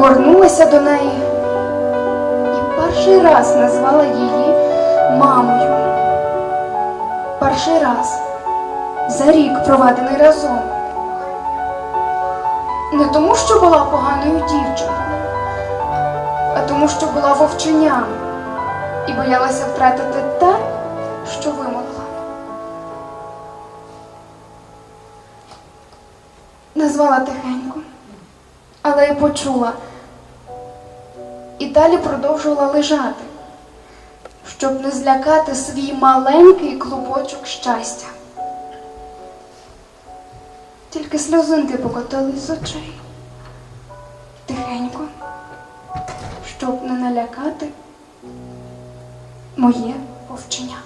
пригорнулася до неї і перший раз назвала її мамою. Перший раз за рік проведений разом. Не тому, що була поганою дівчиною, а тому, що була вовченням і боялася втратити те, що вимогла. Назвала тихенько, але й почула. Далі продовжувала лежати, щоб не злякати свій маленький клубочок щастя. Тільки сльозинки покотились з очей. Тихенько, щоб не налякати моє вовчення.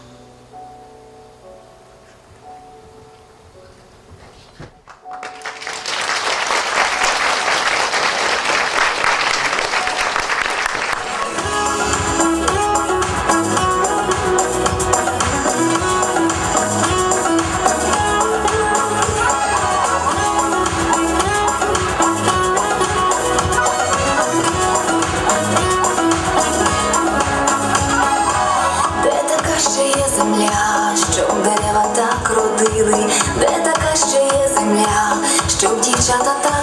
Де така ще є земля, щоб дівчата так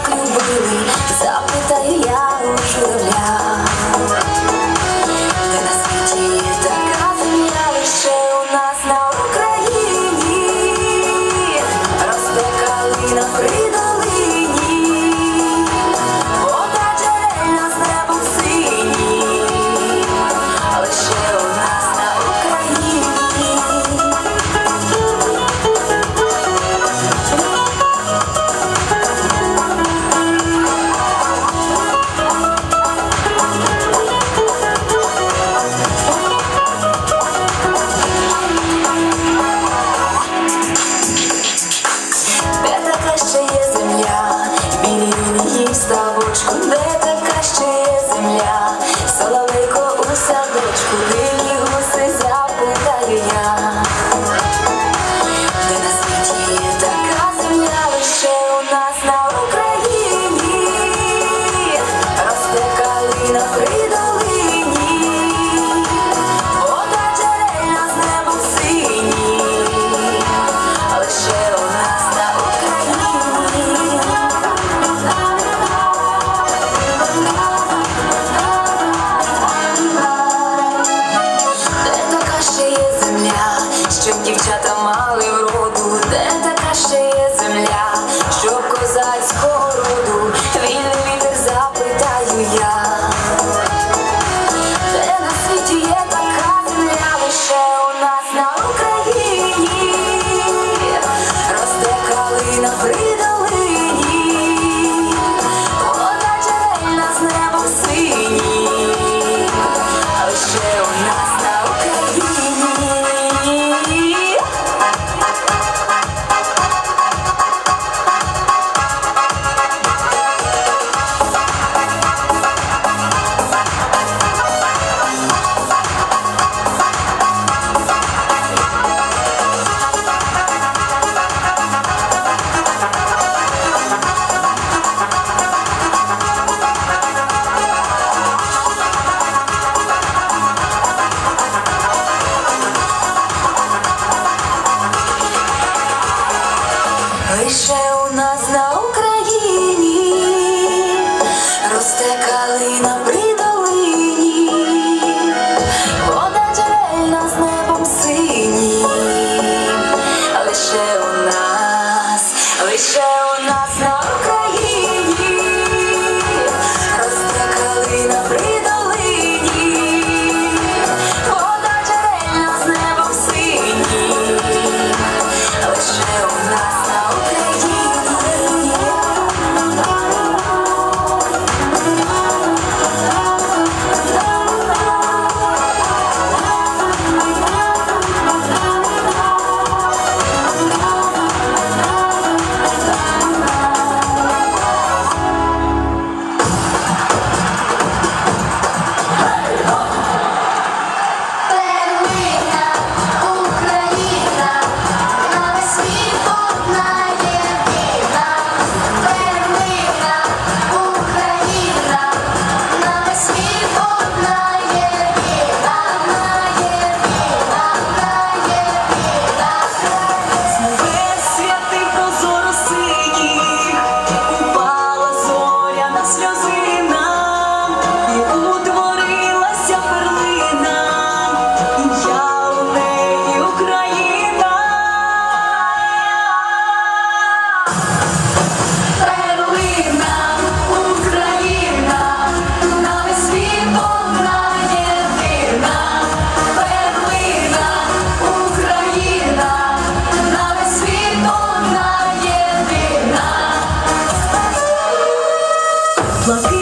Plus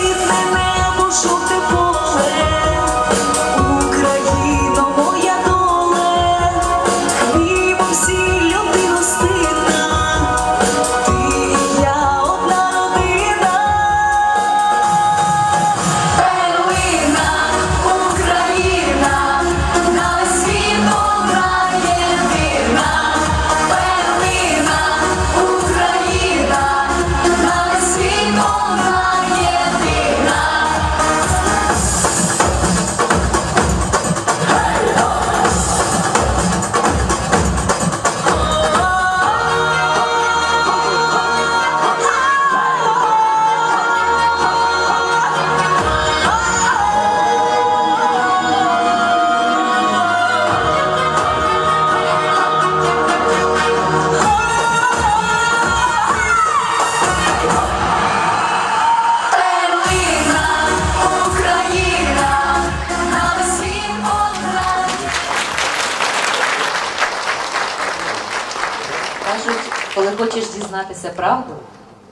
дізнатися правду,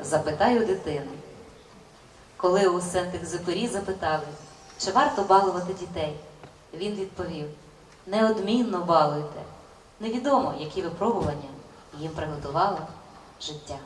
Запитаю дитину. Коли у Сент-Екзюпері запитали, чи варто балувати дітей, він відповів: неодмінно балуйте. Невідомо, які випробування їм приготувало життя.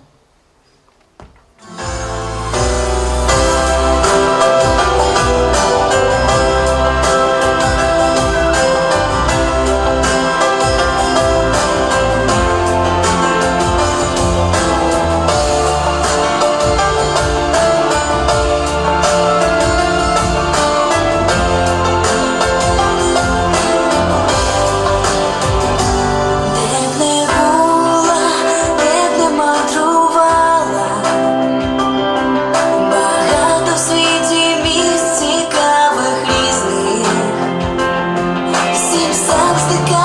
the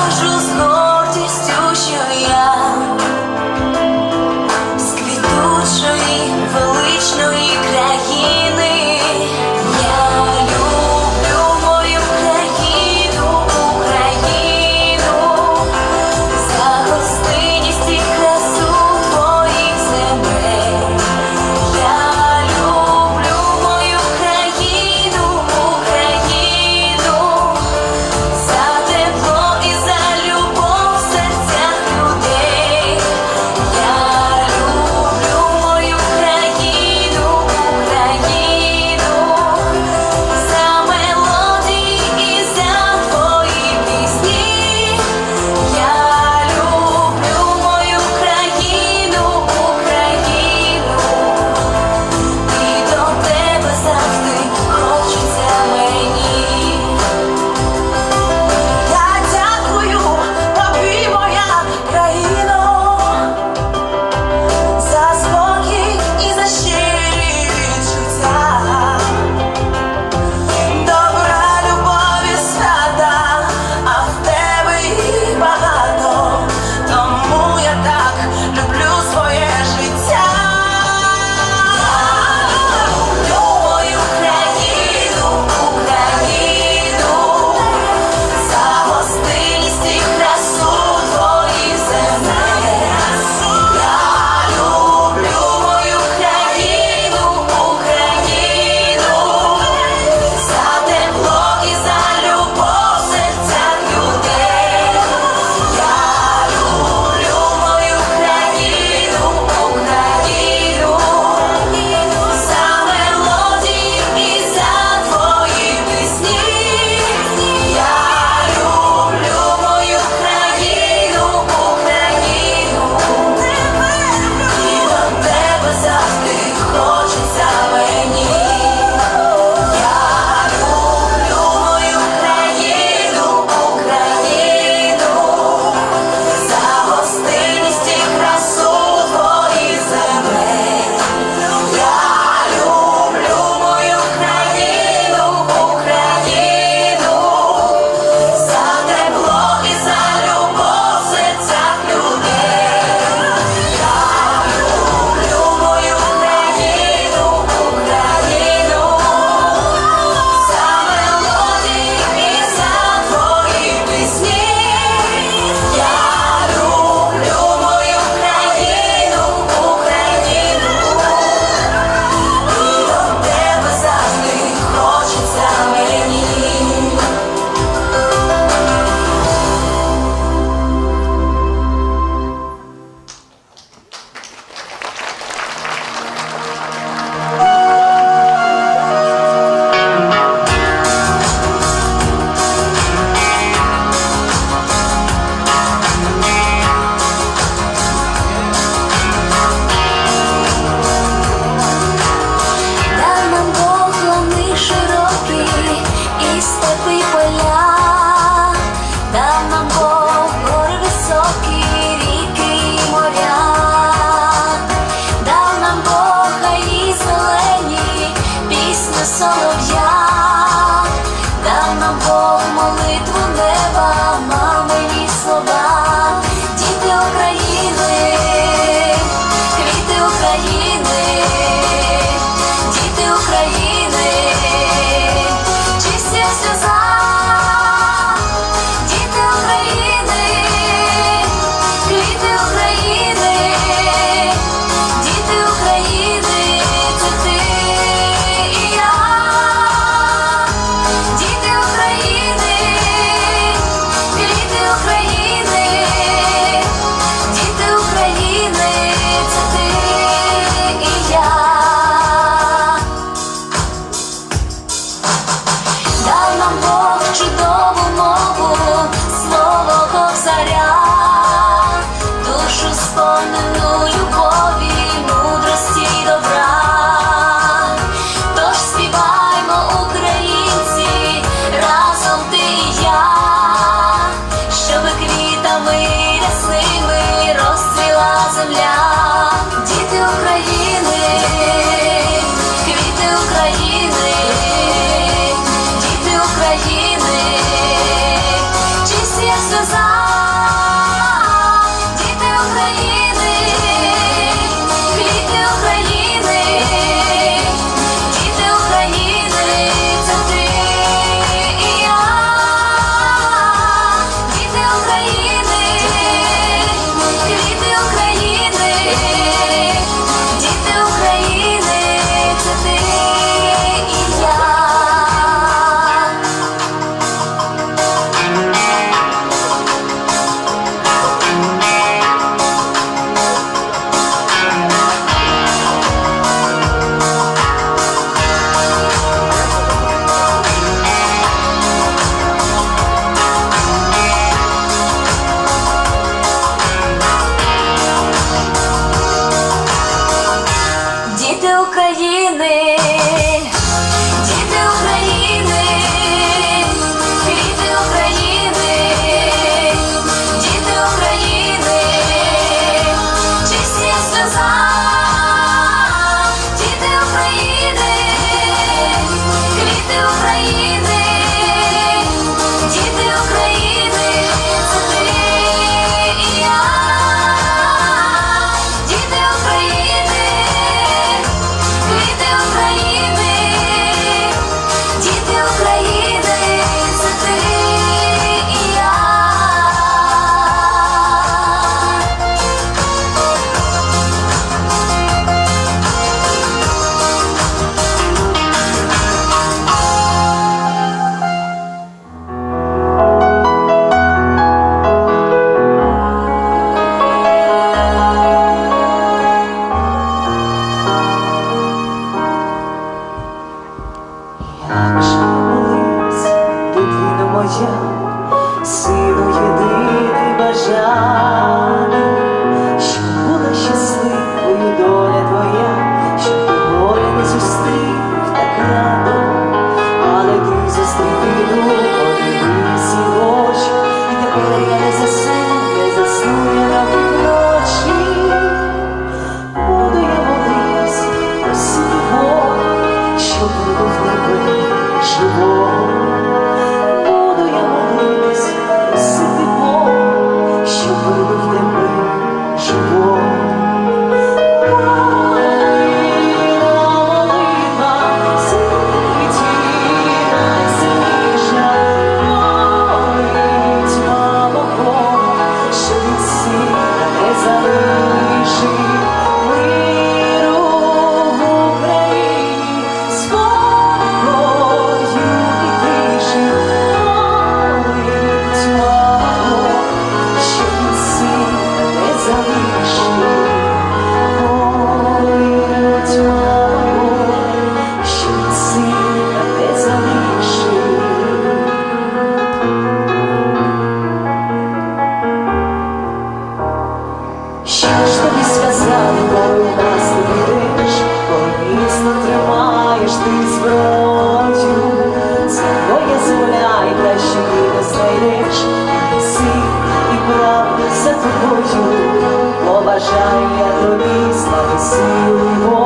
my enemies, I see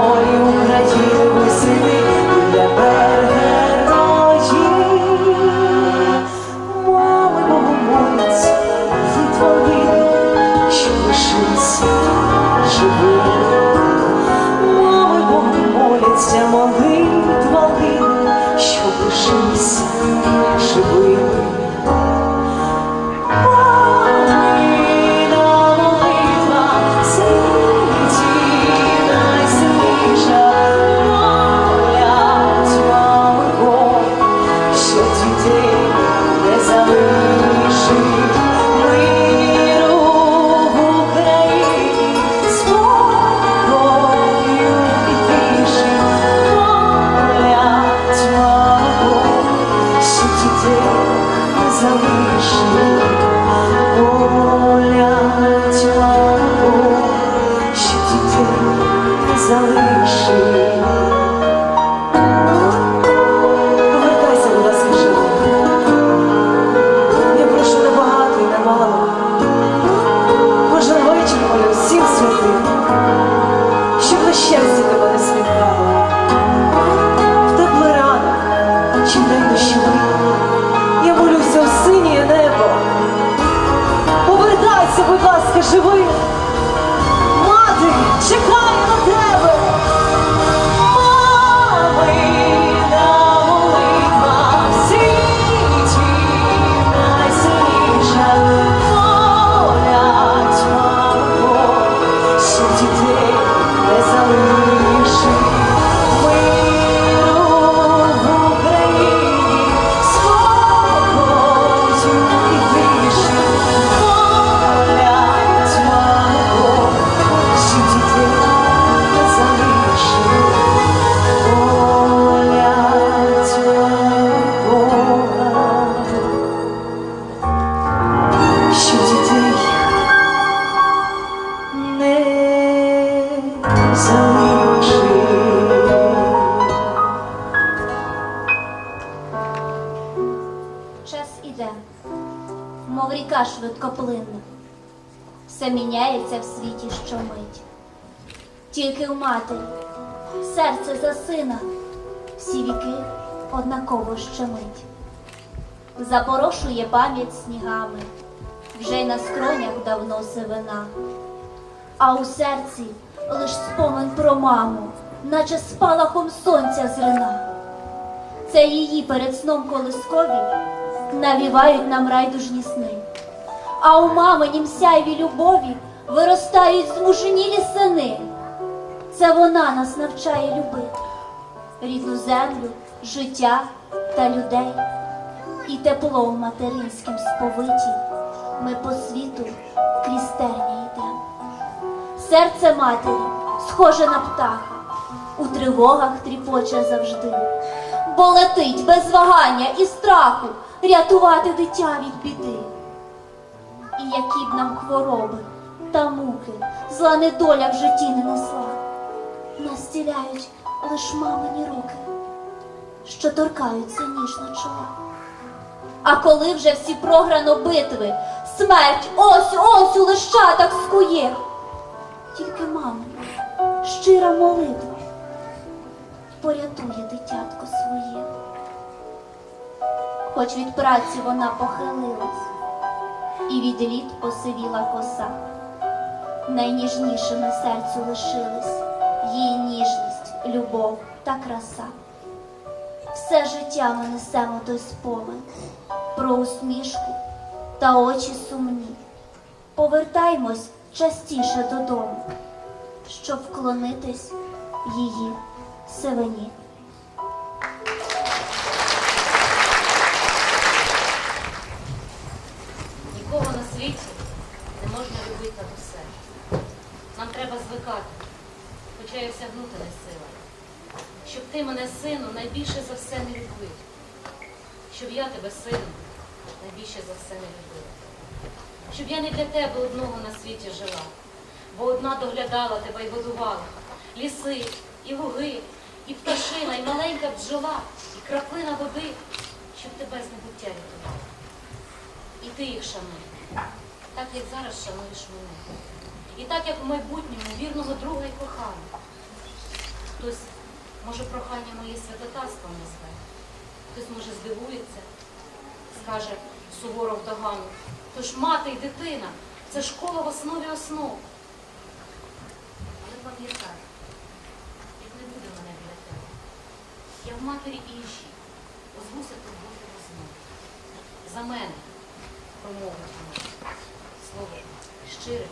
хвилина, всі віки однаково щемить, запорошує пам'ять снігами, вже й на скронях давно сивина, а у серці лиш спомин про маму, наче спалахом сонця зрина. Це її перед сном колискові навівають нам райдужні сни, а у маминім сяйві любові виростають змуженілі сини. Це вона нас навчає любити рідну землю, життя та людей, і тепло в материнськім сповиті ми по світу крізь терні йдемо. Серце матері схоже на птаха, у тривогах тріпоче завжди, бо летить без вагання і страху рятувати дитя від біди. І які б нам хвороби та муки, зла недоля в житті не несла, настіляють лиш мамині руки, що торкаються ніжно чола. А коли вже всі програно битви, смерть ось ось у лищатах скує, тільки мамина щира молитва порятує дитятко своє. Хоч від праці вона похилилась, і від літ посивіла коса, найніжніше на серцю лишились її ніжність, любов та краса. Все життя ми несемо той спомин про усмішку та очі сумні. Повертаймось частіше додому, щоб вклонитись її сивині. Нікого на світі не можна любити до себе. Нам треба звикати, й осягнути сила. Щоб ти мене, сину, найбільше за все не любив. Щоб я тебе, сину, найбільше за все не любила. Щоб я не для тебе одного на світі жила, бо одна доглядала тебе і годувала. Ліси, і луги, і пташина, і маленька бджола, і краплина води, щоб тебе з небуття рятувала. І ти їх шануй, так як зараз шануєш мене. І так як в майбутньому вірного друга і коханого. Хтось, може, прохання моє святотатством назве, хтось, може, здивується, скаже суворо вдогану. Тож мати і дитина це школа в основі основ. Але пам'ятай, як не буде мене біля тебе. Я в матері іншій, озвуся турботи знов. За мене промовить вона. Слово щире.